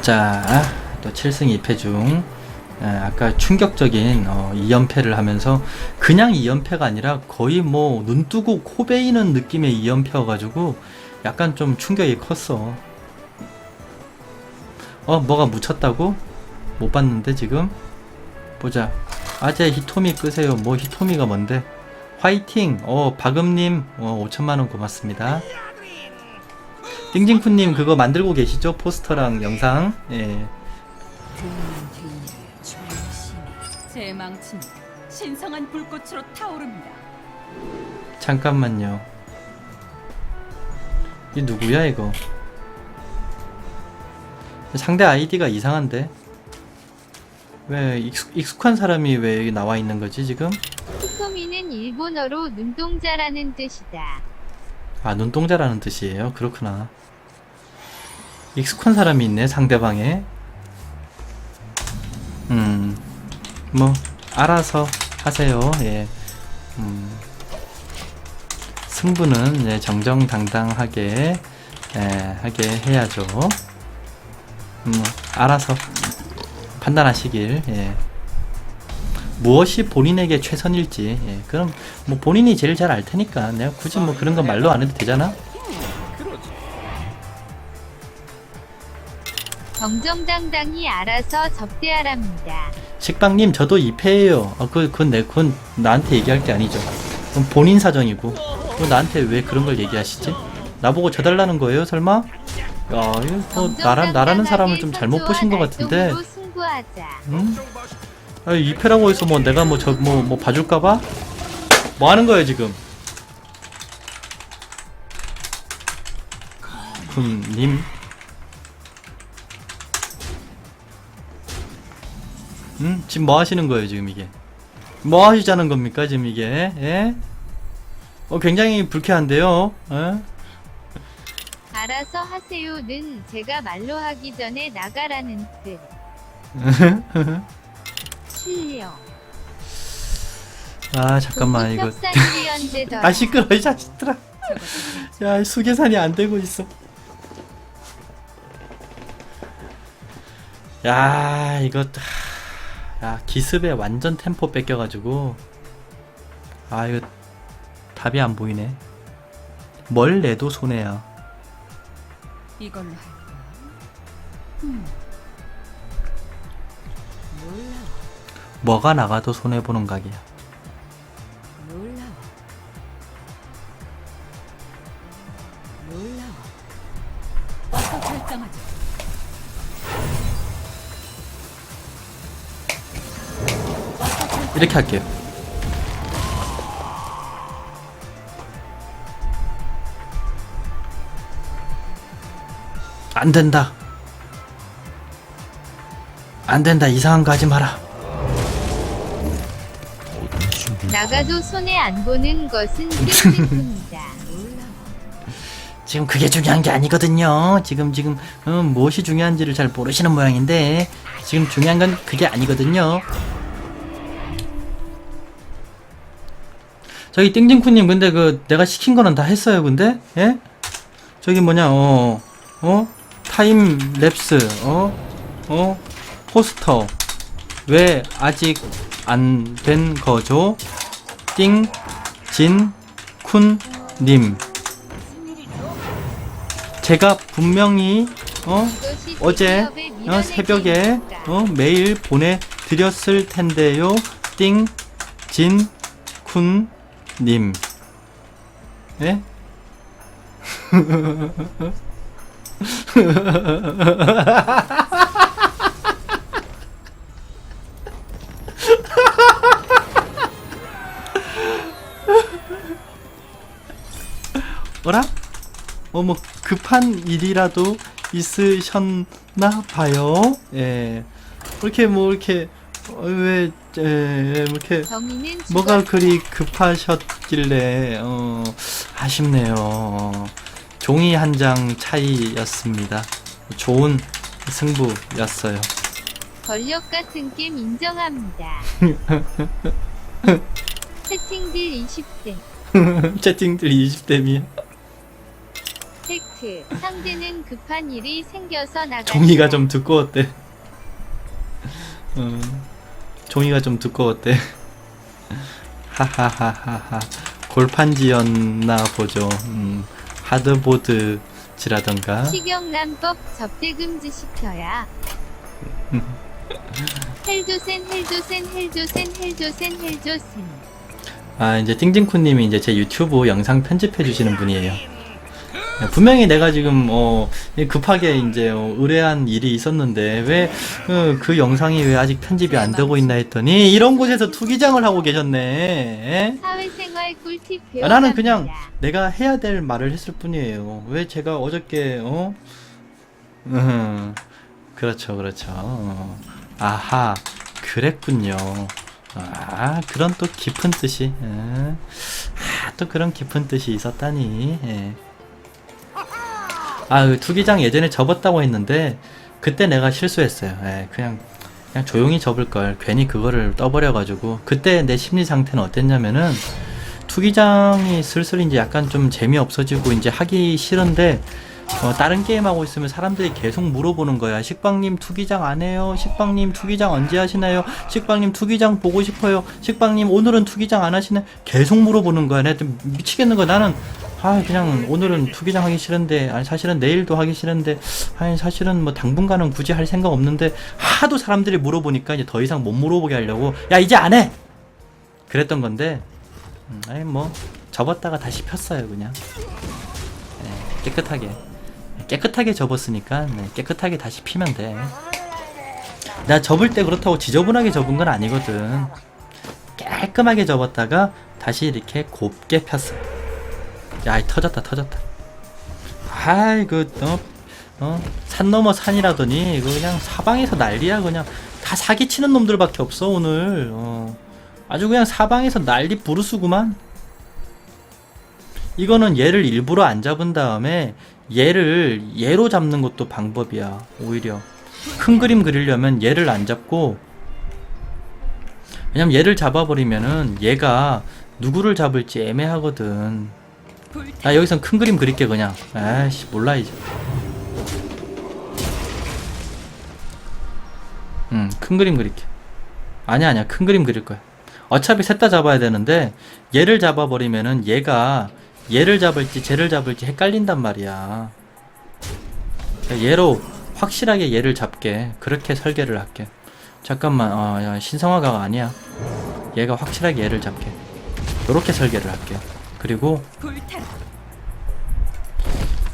자, 또 7승 2패 중 에, 아까 충격적인 어, 2연패를 하면서 그냥 2연패가 아니라 거의 뭐 눈 뜨고 코 베이는 느낌의 2연패여가지고 약간 좀 충격이 컸어. 어, 뭐가 묻혔다고? 못 봤는데 지금? 보자. 아재 히토미 끄세요. 뭐 히토미가 뭔데? 화이팅! 어, 박음님, 어, 5천만원 고맙습니다. 띵징쿠님 그거 만들고 계시죠? 포스터랑 영상. 예. 제 망치는 신성한 불꽃으로 타오릅니다. 잠깐만요. 이 누구야 이거? 상대 아이디가 이상한데? 왜 익숙, 익숙한 사람이 왜 여기 나와 있는 거지 지금? 히토미는 일본어로 눈동자라는 뜻이다. 아 눈동자라는 뜻이에요. 그렇구나. 익숙한 사람이 있네 상대방에. 음, 뭐 알아서 하세요. 예. 음, 승부는 예, 정정당당하게 예, 하게 해야죠. 음, 알아서 판단하시길. 예. 무엇이 본인에게 최선일지 예, 그럼 뭐 본인이 제일 잘 알 테니까 내가 굳이 뭐 그런 거 말로 안 해도 되잖아 정정당당히 알아서 접대하랍니다. 식빵님 저도 2패예요. 아, 그, 그건 내 그건 나한테 얘기할 게 아니죠. 그건 본인 사정이고. 그 나한테 왜 그런 걸 얘기하시지? 나보고 져달라는 거예요 설마? 야 이거 뭐 나라, 나라는 사람을 좀 잘못 보신 것 같은데. 응? 아 2패라고 해서 뭐 내가 뭐 저 뭐 뭐 봐줄까봐? 뭐 하는 거예요 지금? 군님 음 지금 뭐 하시는 거예요 지금 이게? 뭐 하시자는 겁니까 지금 이게? 예? 어 굉장히 불쾌한데요? 예? 알아서 하세요는 제가 말로 하기 전에 나가라는 뜻. 실력. 아 잠깐만 이거. 아. 시끄러 이 자식들아. 야 수계산이 안 되고 있어. 야 이거 하, 야 기습에 완전 템포 뺏겨가지고 아 이거 답이 안 보이네 뭘 내도 손해야 이걸로 할까? 음. 뭐가 나가도 손해 보는 각이야 이렇게 할게요 안 된다 안 된다 이상한 거 하지 마라 나가도 손해 안 보는 것은 끔찍합니다. 지금 그게 중요한 게 아니거든요. 지금 지금 어, 무엇이 중요한지를 잘 모르시는 모양인데 지금 중요한 건 그게 아니거든요. 저기 띵띵쿠님 근데 그 내가 시킨 거는 다 했어요. 근데 예? 저기 뭐냐 어 어? 타임 랩스 어어 포스터 왜 아직 안 된 거죠? 띵진쿤님 제가 분명히 어 어제 어, 새벽에. 어, 메일 보내드렸을 텐데요. 띵진쿤 님. 예? 어라? 어, 뭐, 급한 일이라도 있으셨나 봐요. 예. 이렇게 뭐, 이렇게, 어, 왜, 에, 뭐 이렇게, 정의는 뭐가. 그리 급하셨길래, 어, 아쉽네요. 종이 한 장 차이였습니다. 좋은 승부였어요. 권력 같은 게임 인정합니다. 채팅들 20대. 채팅들 20대미야. 팩트. 상대는 급한 일이 생겨서 나가. 종이가 좀 두꺼웠대. 음, 종이가 좀 두꺼웠대. 하하하하하. 골판지였나 보죠. 음, 하드보드지라던가. 식용남법 접대 금지 시켜야. 헬조센 헬조센 헬조센 헬조센 헬조센. 아 이제 띵띵쿠님이 이제 제 유튜브 영상 편집해 주시는 분이에요. 네, 분명히 내가 지금 어 급하게 이제 어, 의뢰한 일이 있었는데 왜그 영상이 왜 아직 편집이 안 되고 있나 했더니 이런 곳에서 투기장을 하고 계셨네. 에? 사회생활 꿀팁 배워. 아, 나는 그냥 내가 해야 될 말을 했을 뿐이에요. 왜 제가 어저께 어? 음, 그렇죠, 그렇죠. 어. 아하, 그랬군요. 아, 그런 또 깊은 뜻이. 에. 아, 또 그런 깊은 뜻이 있었다니. 예. 아, 그 투기장 예전에 접었다고 했는데 그때 내가 실수했어요. 예, 그냥 그냥 조용히 접을 걸 괜히 그거를 떠버려 가지고 그때 내 심리 상태는 어땠냐면은 투기장이 슬슬 이제 약간 좀 재미 없어지고 이제 하기 싫은데 어, 다른 게임 하고 있으면 사람들이 계속 물어보는 거야. 식빵님 투기장 안 해요? 식빵님 투기장 언제 하시나요? 식빵님 투기장 보고 싶어요. 식빵님 오늘은 투기장 안 하시나요? 계속 물어보는 거야. 내가 좀 미치겠는 거야. 나는 아 그냥 오늘은 투기장 하기 싫은데 아니 사실은 내일도 하기 싫은데 아니 사실은 뭐 당분간은 굳이 할 생각 없는데 하도 사람들이 물어보니까 이제 더 이상 못 물어보게 하려고 야 이제 안 해. 그랬던 건데 음, 아니 뭐 접었다가 다시 폈어요 그냥 네, 깨끗하게 깨끗하게 접었으니까 네, 깨끗하게 다시 피면 돼. 나 접을 때 그렇다고 지저분하게 접은 건 아니거든. 깔끔하게 접었다가 다시 이렇게 곱게 폈어. 야, 이 터졌다, 터졌다. 아이, 그, 어, 어, 산 넘어 산이라더니, 이거 그냥 사방에서 난리야, 그냥. 다 사기치는 놈들밖에 없어, 오늘. 어. 아주 그냥 사방에서 난리 부르스구만. 이거는 얘를 일부러 안 잡은 다음에 얘를 얘로 잡는 것도 방법이야 오히려 큰 그림 그리려면 얘를 안 잡고 왜냐면 얘를 잡아버리면은 얘가 누구를 잡을지 애매하거든 아 여기선 큰 그림 그릴게 그냥 아이씨 몰라 이제 음큰 그림 그릴게 아니야 아니야 큰 그림 그릴 거야 어차피 셋 다 잡아야 되는데 얘를 잡아버리면은 얘가 얘를 잡을지 쟤를 잡을지 헷갈린단 말이야. 얘로 확실하게 얘를 잡게 그렇게 설계를 할게. 잠깐만, 어, 야, 신성화가 아니야. 얘가 확실하게 얘를 잡게. 요렇게 설계를 할게. 그리고.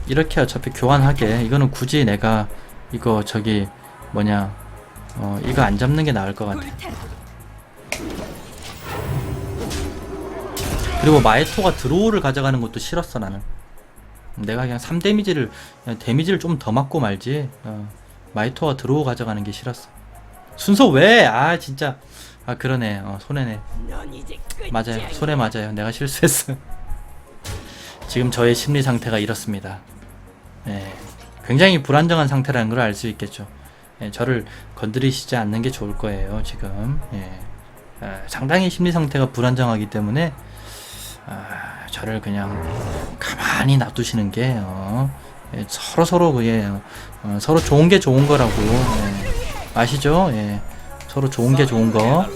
이렇게 어차피 교환하게. 이거는 굳이 내가 이거 저기 뭐냐, 어, 이거 안 잡는 게 나을 것 같아. 그리고 마에토가 드로우를 가져가는 것도 싫었어 나는. 내가 그냥 3데미지를 그냥 데미지를 좀 더 맞고 말지. 어, 마에토가 드로우 가져가는 게 싫었어. 순서 왜? 아 진짜. 아 그러네. 어, 손해네. 맞아요. 손해 맞아요. 내가 실수했어 지금 저의 심리 상태가 이렇습니다 예, 굉장히 불안정한 상태라는 걸 알 수 있겠죠 예, 저를 건드리시지 않는 게 좋을 거예요 지금 예. 아, 상당히 심리 상태가 불안정하기 때문에 아, 저를 그냥 가만히 놔두시는 게 어, 예, 서로 서로 그게 어, 서로 좋은 게 좋은 거라고 예, 아시죠? 예, 서로 좋은 게 좋은 거.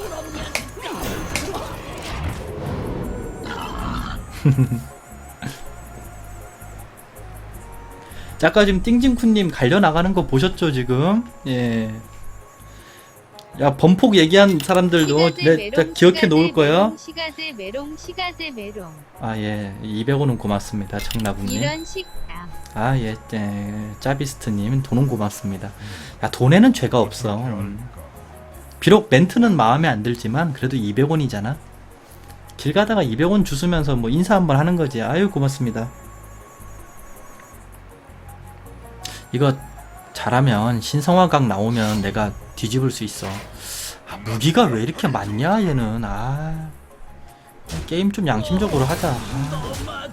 아까 지금 띵징쿠님 갈려 나가는 거 보셨죠 지금? 예. 야 범폭 얘기한 사람들도 시가제 내 메롱, 기억해 놓을. 메롱, 시가제 메롱 시가제 메롱 아, 예. 200원은 고맙습니다. 청나부님. 이런 식당 아, 예. 예. 짜비스트님, 돈은 고맙습니다. 야, 돈에는 죄가 없어. 음. 비록 멘트는 마음에 안 들지만, 그래도 200원이잖아. 길 가다가 200원 주스면서 뭐 인사 한번 하는 거지. 아유, 고맙습니다. 이거 잘하면 신성화각 나오면 내가 뒤집을 수 있어. 아, 무기가 왜 이렇게 많냐, 얘는. 아. 게임 좀 양심적으로 하자. 아,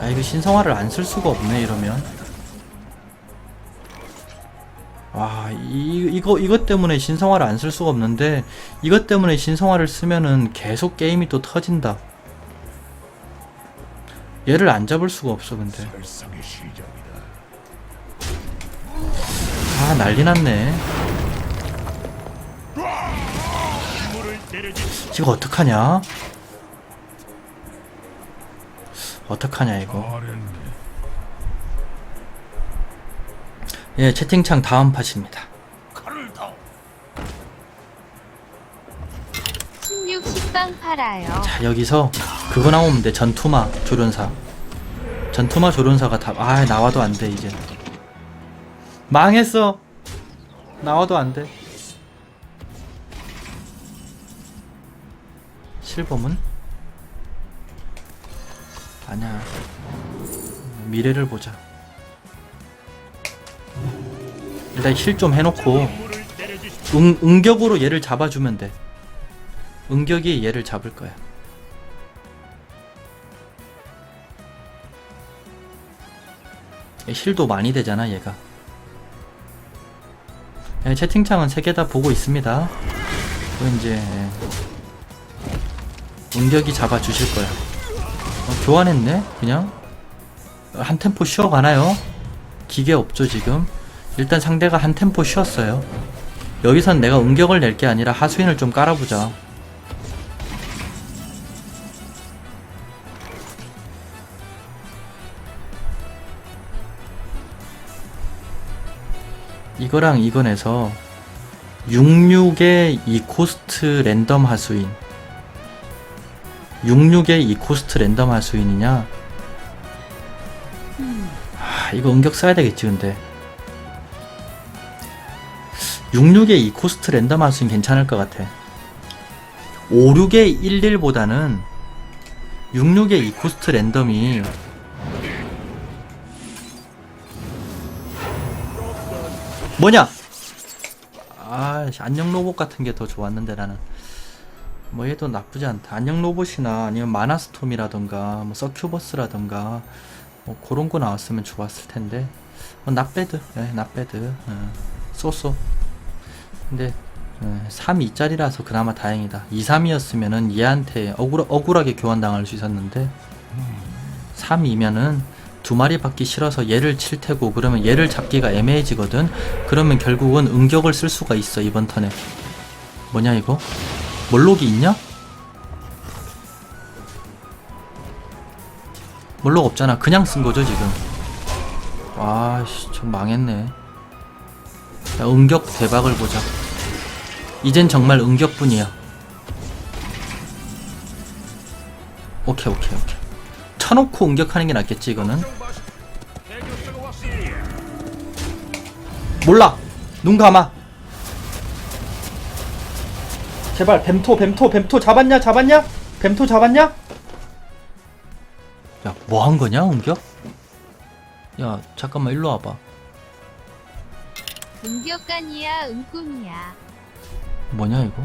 아 이거 신성화를 안 쓸 수가 없네 이러면. 와, 이, 이거, 이것 때문에 신성화를 안 쓸 수가 없는데, 이것 때문에 신성화를 쓰면은 계속 게임이 또 터진다. 얘를 안 잡을 수가 없어 근데 아 난리 났네. 이거 어떡하냐? 어떡하냐 이거? 예 채팅창 다음 팟입니다. 16 식빵 팔아요. 자 여기서 그거 나오면 돼. 전투마 조련사. 전투마 조련사가 다 아 나와도 안 돼 이제 망했어. 나와도 안돼. 실버문 아니야. 미래를 보자. 일단 힐 좀 해놓고 응, 응격으로 얘를 잡아주면 돼. 응격이 얘를 잡을 거야. 힐도 많이 되잖아 얘가 예, 채팅창은 세 개 다 보고 있습니다. 그 이제 예. 응격이 잡아주실 거야. 어, 교환했네 그냥? 한 템포 쉬어가나요? 기계 없죠 지금? 일단 상대가 한 템포 쉬었어요. 여기선 내가 응격을 낼 게 아니라 하수인을 좀 깔아보자 이거랑 이거 내서 66의 이 코스트 랜덤 하수인. 66의 이 코스트 랜덤 하수인이냐? 아 이거 응격 써야 되겠지 근데. 66의 이 코스트 랜덤 하수인 괜찮을 것 같아. 56의 11보다는 66의 이 코스트 랜덤이 뭐냐? 아, 안녕 로봇 같은 게 더 좋았는데 나는. 뭐 얘도 나쁘지 않다. 안녕 로봇이나 아니면 마나스톰이라던가 뭐 서큐버스라던가 뭐 그런 거 나왔으면 좋았을 텐데. 뭐 나배드, 네, 나배드, 어, 쏘쏘. 근데 3, 2짜리라서 그나마 다행이다. 2, 3이었으면은 얘한테 억울, 억울하게 교환당할 수 있었는데 3, 2면은 두 마리 받기 싫어서 얘를 칠 테고 그러면 얘를 잡기가 애매해지거든. 그러면 결국은 응격을 쓸 수가 있어 이번 턴에. 뭐냐 이거? 몰록이 있냐? 몰록 없잖아. 그냥 쓴 거죠 지금. 아씨 좀 망했네. 자, 응격 대박을 보자. 이젠 정말 응격뿐이야. 오케이 오케이 오케이. 쳐놓고 응격하는 게 낫겠지 이거는. 몰라. 눈 감아. 제발 뱀토 뱀토 뱀토 잡았냐 잡았냐? 뱀토 잡았냐? 야 뭐 한 거냐 응격? 야 잠깐만 일로 와봐. 응격간이야 응꿈이야. 뭐냐 이거?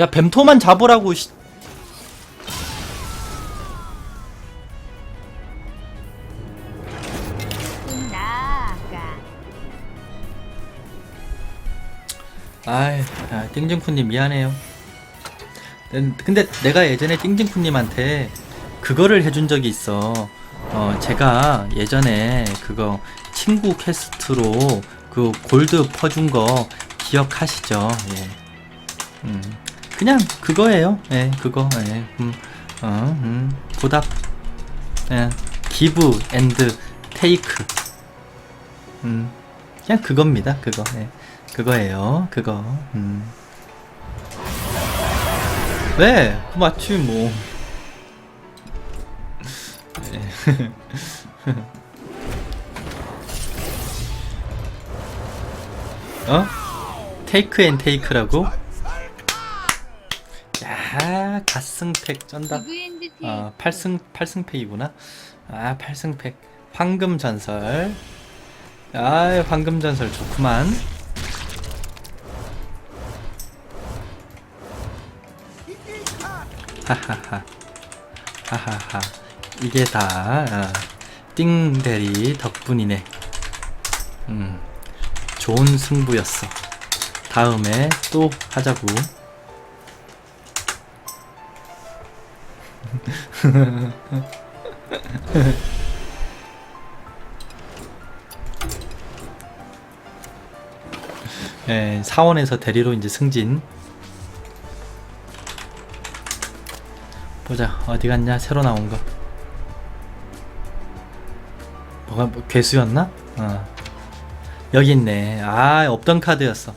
야 뱀토만 잡으라고 씨. 아이, 아, 띵징쿠님 미안해요. 음, 근데 내가 예전에 띵징쿠님한테 그거를 해준 적이 있어. 어, 제가 예전에 그거 친구 퀘스트로 그 골드 퍼준 거 기억하시죠? 예. 음, 그냥 그거예요. 예, 그거. 예. 음, 어, 음, 보답. 예. 기브 앤드 테이크. 음, 그냥 그겁니다. 그거. 예. 그거예요. 그거. 음. 네, 그 맞지 뭐. 네. 어? 테이크 앤 테이크라고? 야, 가승팩 쩐다. 아, 8승 8승팩이구나. 아, 8승팩. 황금 전설. 아, 황금 전설 좋구만. 하하하. 하하하. 이게 다 아, 띵대리 덕분이네. 음. 좋은 승부였어. 다음에 또 하자고. 예, 사원에서 대리로 이제 승진. 보자 어디 갔냐 새로 나온 거. 뭐가 뭐, 괴수였나? 어. 여기 있네. 아 없던 카드였어.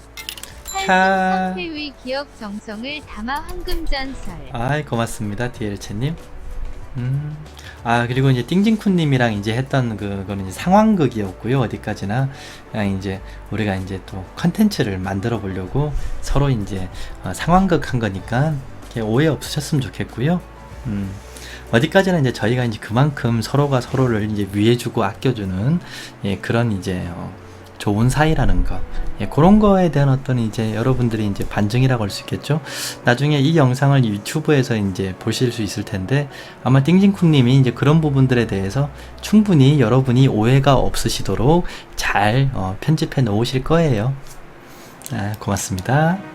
캬. 상태의 기억 정성을 담아 황금전설. 아이 고맙습니다 디엘체님. 음. 아 그리고 이제 띵징쿤님이랑 이제 했던 그거는 이제 상황극이었고요 어디까지나 그냥 이제 우리가 이제 또 컨텐츠를 만들어 보려고 서로 이제 어, 상황극 한 거니까 오해 없으셨으면 좋겠고요. 음. 어디까지나 이제 저희가 이제 그만큼 서로가 서로를 이제 위해주고 아껴주는 예, 그런 이제 어, 좋은 사이라는 거. 예, 그런 거에 대한 어떤 이제 여러분들이 이제 반증이라고 할 수 있겠죠. 나중에 이 영상을 유튜브에서 이제 보실 수 있을 텐데 아마 띵징쿵님이 이제 그런 부분들에 대해서 충분히 여러분이 오해가 없으시도록 잘 어, 편집해 놓으실 거예요. 아, 고맙습니다.